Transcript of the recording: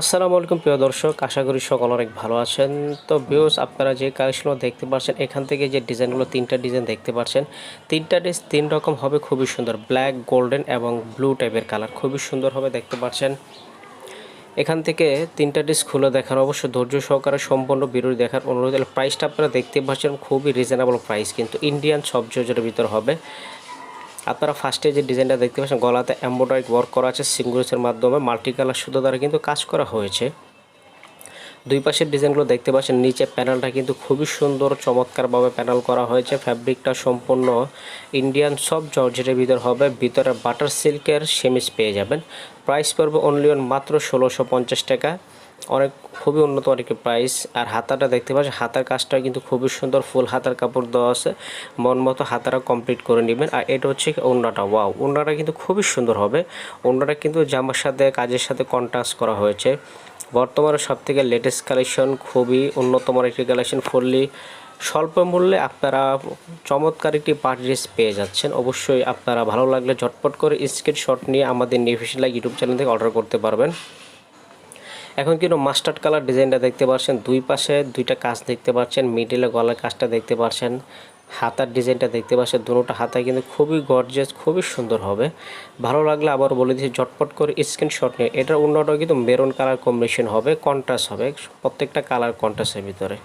আসসালামু আলাইকুম, প্রিয় দর্শক। আশা করি সকল অনেক ভালো আছেন। তো ভিউস আপনারা যে কালেকশনগুলো দেখতে পাচ্ছেন, এখান থেকে যে ডিজাইনগুলো, তিনটা ডিজাইন দেখতে পাচ্ছেন, তিনটা ডিস তিন রকম হবে খুবই সুন্দর। ব্ল্যাক গোল্ডেন এবং ব্লু টাইপের কালার খুবই সুন্দর হবে দেখতে পাচ্ছেন। এখান থেকে তিনটা ডিস খুলে দেখার, অবশ্য ধৈর্য সহকারে সম্পূর্ণ বিরোধী দেখার অনুরোধ। প্রাইসটা আপনারা দেখতে পাচ্ছেন, খুবই রিজনেবল প্রাইস কিন্তু ইন্ডিয়ান সব জজের ভিতর হবে। আপনারা ফার্স্টে যে ডিজাইনটা দেখতে পাচ্ছেন, গলাতে এম্ব্রয়ডারি ওয়ার্ক করা আছে সিঙ্গুলসের মাধ্যমে মাল্টি কালার সুতো দ্বারা কিন্তু কাজ করা হয়েছে। দুই পাশের ডিজাইনগুলো দেখতে পাচ্ছেন, নিচে প্যানেলটা কিন্তু খুবই সুন্দর, চমৎকারভাবে প্যানেল করা হয়েছে। ফ্যাব্রিকটা সম্পূর্ণ ইন্ডিয়ান সব জর্জেটের ভিতর হবে, ভিতরে বাটার সিল্কের সেমিস পেয়ে যাবেন। প্রাইস পড়বে অনলি অন মাত্র ষোলোশো টাকা। অনেক খুবই উন্নত অনেক প্রাইস আর হাতাটা দেখতে পাচ্ছেন হাতার কাজটা কিন্তু খুবই সুন্দর ফুল হাতার কাপড় দেওয়া আছে। মন মতো হাতারা কমপ্লিট করে নেবেন। আর এটা হচ্ছে ওড়নাটা ওয়াও ওড়নাটা কিন্তু খুবই সুন্দর হবে। ওড়নাটা কিন্তু জামার সাথে, কাজের সাথে কন্ট্রাস্ট করা হয়েছে। বর্তমানে সব থেকে লেটেস্ট কালেকশন খুবই উন্নতম একটি কালেকশন ফুললি স্বল্প মূল্যে আপনারা চমৎকার একটি পার্টি ড্রেস পেয়ে যাচ্ছেন। অবশ্যই আপনারা ভালো লাগলে ঝটপট করে স্ক্রিনশট নিয়ে আমাদের নিউফিশন লাইক ইউটিউব চ্যানেল থেকে অর্ডার করতে পারবেন। এখন কিন্তু মাস্টার্ড কালার ডিজাইনটা দেখতে পাচ্ছেন দুই পাশে দুইটা কাজ দেখতে পাচ্ছেন। মিডিলে গলার কাজটা দেখতে পাচ্ছেন। হাতার ডিজাইনটা দেখতে পাচ্ছেন। দুটোটা হাতায় কিন্তু খুবই গর্জিয়াস খুবই সুন্দর হবে। ভালো লাগলে আবার বলে দিচ্ছি, ঝটপট করে স্ক্রিনশট নিয়ে। এটার অন্যটাও কিন্তু মেরুন কালার কম্বিনেশন হবে কন্ট্রাস্ট হবে। প্রত্যেকটা কালার কন্ট্রাস্টের ভিতরে।